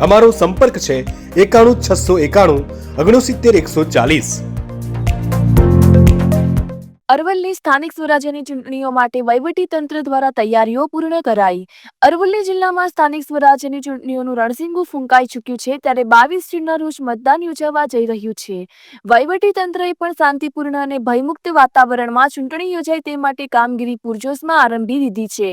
અમારો સંપર્ક છે એકાણું છસો એકાણું ઓગણસિત્તેર એકસો ચાલીસ. અરવલ્લી સ્થાનિક સ્વરાજ્યની ચૂંટણીઓ માટે વહીવટી તંત્ર દ્વારા તૈયારીઓ પૂર્ણ કરાઈ. અરવલ્લી જિલ્લામાં સ્થાનિક સ્વરાજ્યની ચૂંટણીઓનું રણસિંગુ ફૂંકાઈ ચૂક્યું છે ત્યારે બાવીસ જૂનના રોજ મતદાન યોજાવા જઈ રહ્યું છે. વહીવટી તંત્રએ પણ શાંતિપૂર્ણ અને ભયમુક્ત વાતાવરણમાં ચૂંટણી યોજાય તે માટે કામગીરી પૂરજોશમાં આરંભી દીધી છે.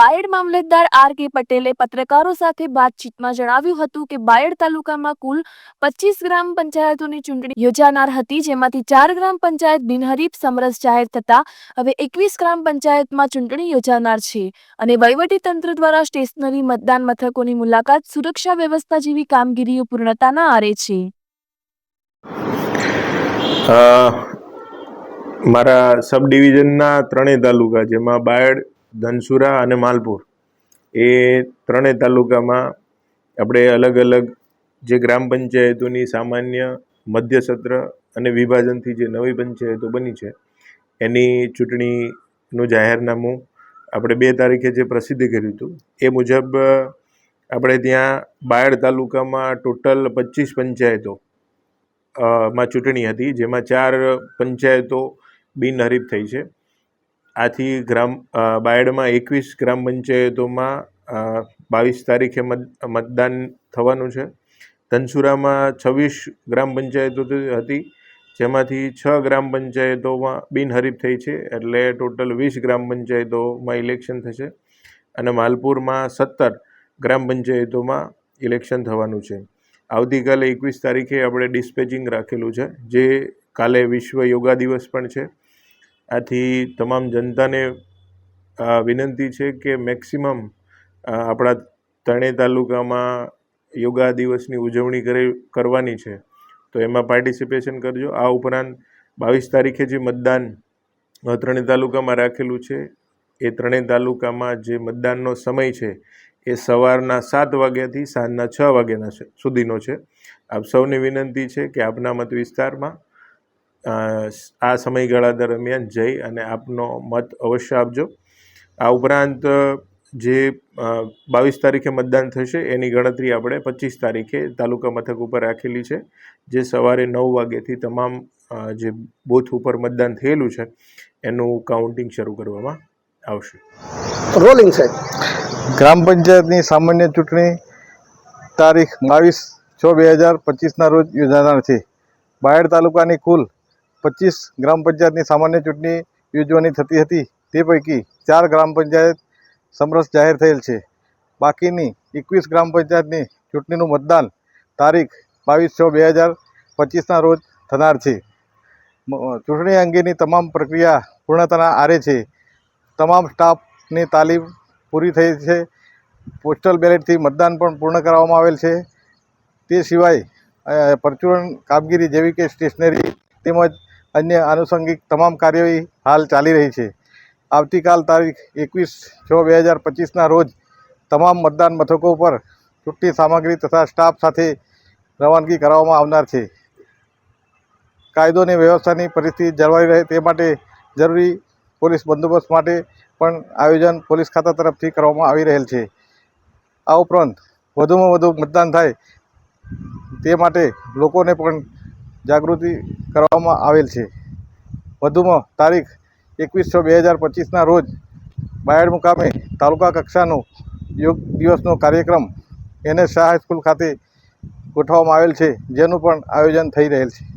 બાયડ મામલતદાર આર કે પટેલે પત્રકારો સાથે વાતચીતમાં જણાવ્યું હતું કે બાયડ તાલુકામાં કુલ પચીસ ગ્રામ પંચાયતોની ચૂંટણી યોજાનાર હતી, જેમાંથી ચાર ગ્રામ પંચાયત બિનહરીફ સમરસ જાહેર થતા હવે એકવીસ ગ્રામ પંચાયતમાં ચૂંટણી યોજાનાર છે અને તંત્ર દ્વારા સ્ટેશનરી મતદાન મથકોની મુલાકાત સુરક્ષા વ્યવસ્થા જેવી કામગીરીઓ પૂર્ણતાના આરે છે. મારા સબ ડિવિઝનના ત્રણેય તાલુકા, જેમાં બાયડ ધનસુરા અને માલપુર. એ ત્રણેય તાલુકામાં આપણે અલગ અલગ જે ગ્રામ પંચાયતોની સામાન્ય મધ્ય સત્ર અને વિભાજનથી જે નવી પંચાયતો બની છે, એની ચૂંટણીનું જાહેરનામું આપણે બે તારીખે જે પ્રસિદ્ધ કર્યું હતું, એ મુજબ આપણે ત્યાં બાયડ તાલુકામાં ટોટલ પચીસ પંચાયતો માં ચૂંટણી હતી, જેમાં ચાર પંચાયતો બિનહરીફ થઈ છે. આથી ગ્રામ બાયડમાં એકવીસ ગ્રામ પંચાયતોમાં બાવીસ તારીખે મત, મતદાન થવાનું છે. ધનસુરામાં છવ્વીસ ગ્રામ પંચાયતો હતી, જેમાંથી છ ગ્રામ પંચાયતોમાં બિનહરીફ થઈ છે, એટલે ટોટલ વીસ ગ્રામ પંચાયતોમાં ઇલેક્શન થશે અને માલપુરમાં સત્તર ગ્રામ પંચાયતોમાં ઇલેક્શન થવાનું છે. આવતીકાલે એકવીસ તારીખે આપણે ડિસ્પેચિંગ રાખેલું છે, જે કાલે વિશ્વ યોગા દિવસ પણ છે. આથી તમામ જનતાને વિનંતી છે કે મેક્સિમમ આપણા ત્રણેય તાલુકામાં યોગા દિવસની ઉજવણી કરે કરવાની છે. તો એમાં પાર્ટિસિપેશન કરજો. આ ઉપરાંત બાવીસ તારીખે જે મતદાન ત્રણેય તાલુકામાં રાખેલું છે, એ ત્રણેય તાલુકામાં જે મતદાનનો સમય છે, એ સવારના સાત વાગ્યાથી સાંજના છ વાગ્યાના સુધીનો છે. આપ સૌને વિનંતી છે કે આપના મત વિસ્તારમાં આ સમયગાળા દરમિયાન જઈ અને આપનો મત અવશ્ય આપજો. આ ઉપરાંત જે બાવીસ તારીખે મતદાન થશે એની ગણતરી આપણે પચીસ તારીખે તાલુકા મથક ઉપર રાખેલી છે જે સવારે નવ વાગ્યાથી તમામ જે બૂથ ઉપર મતદાન થયેલું છે એનું કાઉન્ટિંગ શરૂ કરવામાં આવશે. રોલિંગ સાહેબ. ગ્રામ પંચાયતની સામાન્ય ચૂંટણી તારીખ બાવીસ છ બે હજાર પચીસના રોજ યોજાનાર છે. બાયડ તાલુકાની કુલ પચીસ ગ્રામ પંચાયતની સામાન્ય ચૂંટણી યોજવાની થતી હતી. તે પૈકી ચાર ગ્રામ પંચાયત સમરસ જાહેર થયેલ છે. બાકીની એકવીસ ગ્રામ પંચાયતની ચૂંટણીનું મતદાન તારીખ બાવીસ છ બે હજાર પચીસના રોજ થનાર છે. ચૂંટણી અંગેની તમામ પ્રક્રિયા પૂર્ણતાના આરે છે. તમામ સ્ટાફની તાલીમ પૂરી થઈ છે. પોસ્ટલ બેલેટથી મતદાન પણ પૂર્ણ કરવામાં આવેલ છે. તે સિવાય પરચુરણ કામગીરી જેવી કે સ્ટેશનરી તેમજ અન્ય આનુષંગિક તમામ કાર્યવાહી હાલ ચાલી રહી છે. આવતીકાલ તારીખ એકવીસ છ બે હજાર પચીસના રોજ તમામ મતદાન મથકો પર ચૂંટણી સામગ્રી તથા સ્ટાફ સાથે રવાનગી કરવામાં આવનાર છે. કાયદો અને વ્યવસ્થાની પરિસ્થિતિ જળવાઈ રહે તે માટે જરૂરી પોલીસ બંદોબસ્ત માટે પણ આયોજન પોલીસ ખાતા તરફથી કરવામાં આવી રહેલ છે. આ ઉપરાંત વધુમાં વધુ મતદાન થાય તે માટે લોકોને પણ જાગૃતિ કરવામાં આવેલ છે. વધુમાં તારીખ એકવીસ છ બે હજાર પચીસના રોજ બાયડ મુકામે તાલુકા કક્ષાનો યોગ દિવસનો કાર્યક્રમ એને શાહ હાઈસ્કૂલ ખાતે ગોઠવવામાં આવેલ છે, જેનું પણ આયોજન થઈ રહેલ છે.